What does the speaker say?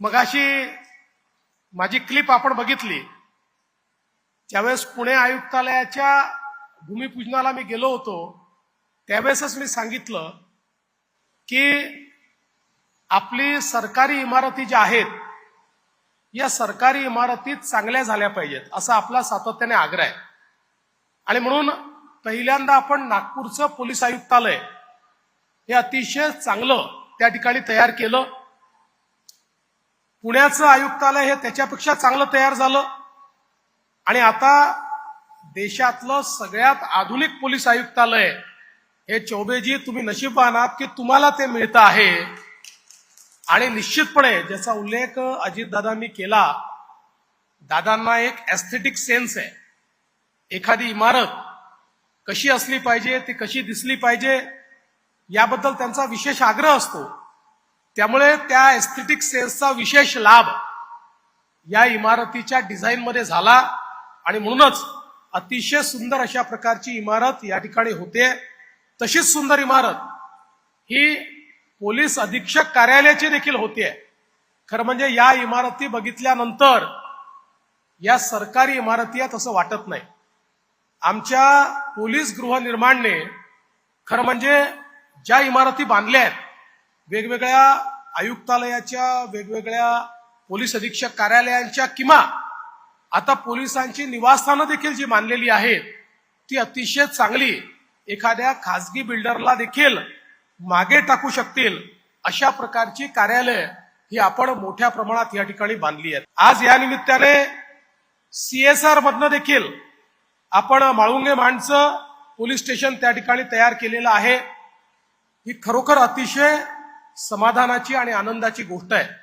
मगाशी माझी क्लिप आपण बघितली. ज्यावेळेस पुणे आयुक्तालयाच्या भूमिपूजनाला मी गेलो होतो. त्यावेळेसच मी सांगितलं की आपली सरकारी इमारती ज्या आहेत या सरकारी इमारती चांगल्या झाल्या पाहिजेत असा आपला सातत्याने आग्रह आहे. आणि म्हणून पहिल्यांदा आपण नागपूरचं पोलीस आयुक्तालय हे अतिशय चांगलं त्या ठिकाणी तयार केलं. पुण्याचं आयुक्तालय हे त्याच्यापेक्षा चांगलं तयार झालं. आणि आता देशातलं सगळ्यात आधुनिक पोलीस आयुक्तालय हे चौबेजी तुम्ही नशीब आहात की तुम्हाला ते मिळतं आहे. आणि निश्चितपणे ज्याचा उल्लेख अजितदादांनी केला दादांना एक एस्थेटिक सेन्स आहे. एखादी इमारत कशी असली पाहिजे ती कशी दिसली पाहिजे याबद्दल त्यांचा विशेष आग्रह असतो. त्यामुळे त्या एस्थेटिक सेन्सचा विशेष लाभ या इमारतीच्या डिझाईनमध्ये झाला. आणि म्हणूनच अतिशय सुंदर अशा प्रकारची इमारत या ठिकाणी होते. तशीच सुंदर इमारत ही पोलीस अधीक्षक कार्यालयाची देखील होते. खरं म्हणजे या इमारती बघितल्यानंतर या सरकारी इमारती आहेत असं वाटत नाही. आमच्या पोलीस गृहनिर्माणने खरं म्हणजे ज्या इमारती बांधल्या आहेत वेगवेगळ्या आयुक्तालयाच्या वेगवेगळ्या पोलीस अधीक्षक कार्यालयांच्या किंवा आता पोलिसांची निवासस्थानं देखील जी मानलेली आहेत ती अतिशय चांगली एखाद्या खासगी बिल्डरला देखील मागे टाकू शकतील अशा प्रकारची कार्यालय ही आपण मोठ्या प्रमाणात या ठिकाणी बांधली आहेत. आज या निमित्ताने सीएसआर मधनं देखील आपण माळुंगे माणसं पोलीस स्टेशन त्या ठिकाणी तयार केलेलं आहे. ही खरोखर अतिशय समाधानाची आणि आनंदाची गोष्ट आहे.